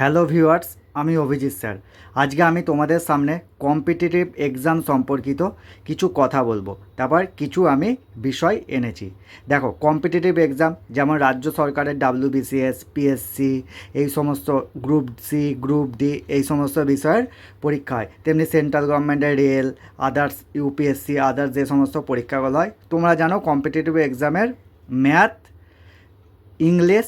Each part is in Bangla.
হ্যালো ভিউয়ার্স, আমি অভিজিৎ স্যার। আজকে আমি তোমাদের সামনে কম্পিটিটিভ এক্সাম সম্পর্কিত কিছু কথা বলব। তারপর কিছু আমি বিষয় এনেছি। দেখো, কম্পিটিটিভ এক্সাম, যেমন রাজ্য সরকারের ডাব্লিউবিসিএস পিএসসি এই সমস্ত গ্রুপ সি, গ্রুপ ডি, এই সমস্ত বিষয়ের পরীক্ষা হয়। তেমনি সেন্ট্রাল গভর্নমেন্টের রেল, আদার্স ইউপিএসসি আদার্স যে সমস্ত পরীক্ষাগুলো হয়, তোমরা জানো কম্পিটিটিভ এক্সামের ম্যাথ, ইংলিশ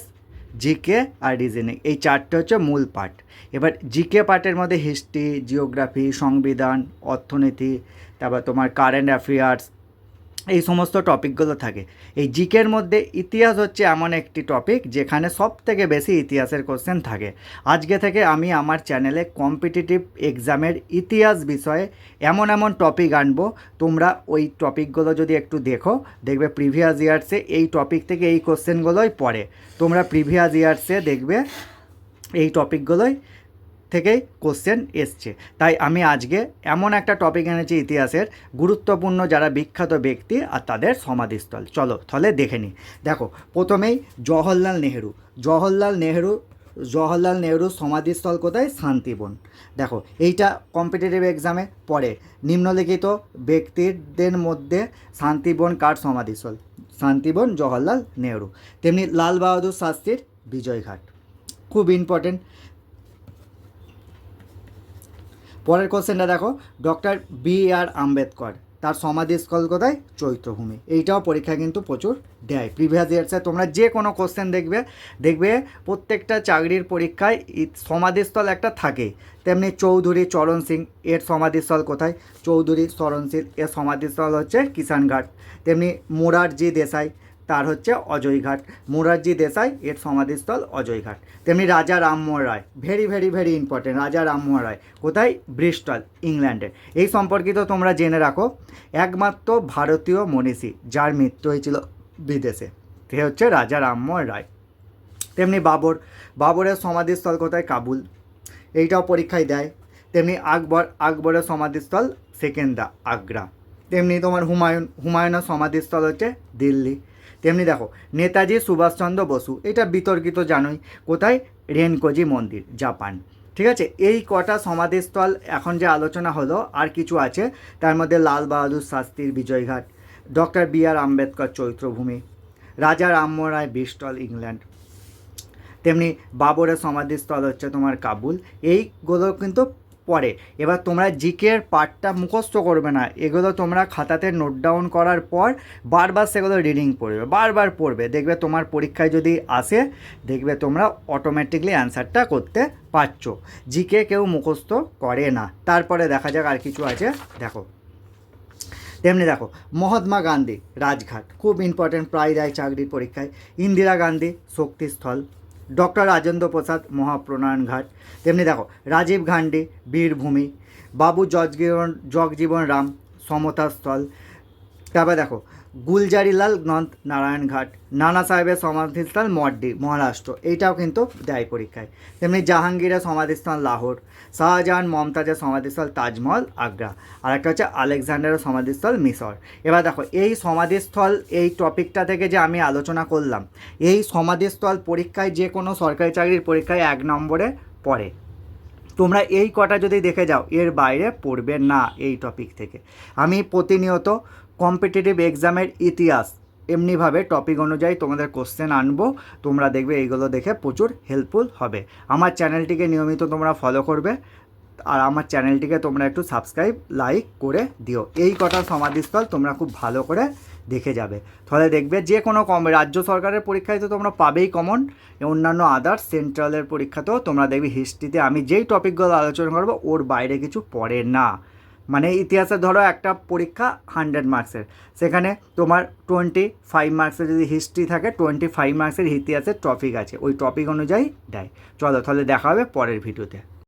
জিকে আর রিজনিং এই চারটে হচ্ছে মূল পার্ট এবার জিকে পার্টের মধ্যে হিস্ট্রি জিওগ্রাফি সংবিধান, অর্থনীতি, তারপর তোমার কারেন্ট অ্যাফেয়ার্স এই সমস্ত টপিকগুলো থাকে। এই জিকের মধ্যে ইতিহাস হচ্ছে এমন একটি টপিক যেখানে সব থেকে বেশি ইতিহাসের কোশ্চেন থাকে। আজকে থেকে আমি আমার চ্যানেলে কম্পিটিটিভ এক্সামের ইতিহাস বিষয়ে এমন এমন টপিক আনব। তোমরা ওই টপিকগুলো যদি একটু দেখো, দেখবে প্রিভিয়াস ইয়ার্সে এই টপিক থেকে এই কোশ্চেনগুলোই পড়ে। তোমরা প্রিভিয়াস ইয়ার্সে দেখবে এই টপিকগুলোই থেকেই কোশ্চেন এসছে। তাই আমি আজকে এমন একটা টপিক এনেছি ইতিহাসের গুরুত্বপূর্ণ যারা বিখ্যাত ব্যক্তি আর তাদের সমাধিস্থল। চলো তাহলে দেখে নিই। দেখো, প্রথমেই জওহরলাল নেহেরু। জওহরলাল নেহেরু, জওহরলাল নেহেরুর সমাধিস্থল কোথায়? শান্তিবন। দেখো, এইটা কম্পিটিটিভ এক্সামে পড়ে। নিম্নলিখিত ব্যক্তিদের মধ্যে শান্তিবন কার সমাধিস্থল? শান্তিবন জওহরলাল নেহেরু। তেমনি লাল বাহাদুর শাস্ত্রীর বিজয়ঘাট। খুব ইম্পর্টেন্ট পরের কোশ্চেনটা দেখো ডক্টর বি আর আম্বেদকর। তার সমাধিস্থল কোথায়? চৈত্রভূমি। এইটাও পরীক্ষা কিন্তু প্রচুর দেয়। প্রিভিয়াস ইয়ার্সে তোমরা যে কোনো কোশ্চেন দেখবে দেখবে প্রত্যেকটা চাকরির পরীক্ষায় সমাধিস্থল একটা থাকে। তেমনি চৌধুরী চরণ সিং, এর সমাধিস্থল কোথায়? চৌধুরী চরণ সিং, এর সমাধিস্থল হচ্ছে কিষানঘাট। তেমনি মোরারজি দেশাই তার হচ্ছে অজয়ঘাট মোরারজি দেশাই, এর সমাধিস্থল অজয়ঘাট তেমনি Raja Rammohan Roy very very very important Raja Rammohan Roy, কোথায়? ব্রিস্টল, ইংল্যান্ডে। এই সম্পর্কিত তোমরা জেনে রাখো, একমাত্র ভারতীয় মনীষী, যার মৃত্যু হয়েছিল বিদেশে, সে হচ্ছে রাজা রামমোহন রায়। তেমনি বাবর, বাবরের সমাধিস্থল কোথায়? কাবুল। এইটাও পরীক্ষায় দেয়। তেমনি আকবর, আকবরের সমাধিস্থল সেকেন্দা, আগ্রা। তেমনি তোমার হুমায়ুন হুমায়ুনের সমাধিস্থল হচ্ছে দিল্লি। তেমনি দেখো, নেতাজি সুভাষচন্দ্র বসু, এটা বিতর্কিত জানোই, কোথায়? রেনকোজি মন্দির, জাপান। ঠিক আছে? এই কটা সমাধিস্থল এখন যে আলোচনা হলো, আর কিছু আছে, তার মধ্যে Lal Bahadur শাস্ত্রীর Vijayghat, doctor B R Ambedkar Chaityabhoomi, Raja Rammohan Roy Bristol England. তেমনি বাবরের সমাধিস্থল হচ্ছে তোমার কাবুল। এইগুলো কিন্তু পরে এবার তোমরা জিকের পার্টটা মুখস্থ করবে না। এগুলো তোমরা খাতাতে নোট ডাউন করার পর বারবার সেগুলো রিডিং পড়বে, বারবার পড়বে। দেখবে তোমার পরীক্ষায় যদি আসে, দেখবে তোমরা অটোমেটিকলি অ্যান্সারটা করতে পারছ। জিকে কেউ মুখস্থ করে না। তারপরে দেখা যাক আর কিছু আছে। দেখো। তেমনি দেখো, মহাত্মা গান্ধী, রাজঘাট। খুব ইম্পর্টেন্ট প্রায় দেয় চাকরির পরীক্ষায়। ইন্দিরা গান্ধী, শক্তিস্থল। Doctor Rajendra Prasad Mahaprayan ghat. তেমনি দেখো, রাজীব গান্ধী, বীরভূমি, বাবু জগজীবন জগজীবন রাম সমতাস্থল। তারপরে দেখো গুলজারিলাল নন্দ নারায়ণ ঘাট, নানা সাহেবের সমাধিস্থল মড্ডি, মহারাষ্ট্র। এইটাও কিন্তু দেয় পরীক্ষায়। তেমনি জাহাঙ্গীরের সমাধিস্থল লাহোর, শাহজাহান মমতাজের সমাধিস্থল তাজমহল আগ্রা আর একটা হচ্ছে আলেকজান্ডারের সমাধিস্থল মিশর। এবার দেখো, এই সমাধিস্থল, এই টপিকটা থেকে যে আমি আলোচনা করলাম, এই সমাধিস্থল পরীক্ষায় যে কোনো সরকারি চাকরির পরীক্ষায় এক নম্বরে পড়ে। তোমরা এই কটা যদি দেখে যাও, এর বাইরে পড়বে না এই টপিক থেকে। আমি প্রতিনিয়ত কম্পিটিটিভ এক্সামের ইতিহাস। এমনিভাবে টপিক অনুযায়ী তোমাদের কোশ্চেন আনব। তোমরা দেখবে এইগুলো দেখে প্রচুর হেল্পফুল হবে। আমার চ্যানেলটিকে নিয়মিত তোমরা ফলো করবে। আর আমার চ্যানেলটিকে তোমরা একটু সাবস্ক্রাইব লাইক করে দিও। এই কটা সমাধিস্থল তোমরা খুব ভালো করে দেখে যাবে। তাহলে দেখবে যে কোনো কম রাজ্য সরকারের পরীক্ষায় তো তোমরা পাবেই কমন অন্যান্য আদার্স সেন্ট্রালের পরীক্ষাতেও তোমরা দেখবে হিস্ট্রিতে আমি যেই টপিকগুলো আলোচনা করব, ওর বাইরে কিছু পড়ে না। মানে ইতিহাসে ধরো একটা পরীক্ষা হান্ড্রেড মার্কসের। সেখানে তোমার টোয়েন্টি ফাইভ মার্কসের যদি হিস্ট্রি থাকে, টোয়েন্টি ফাইভ মার্কসের ইতিহাসের টপিক আছে। ওই টপিক অনুযায়ী দেয়। চলো তাহলে দেখা হবে পরের ভিডিওতে।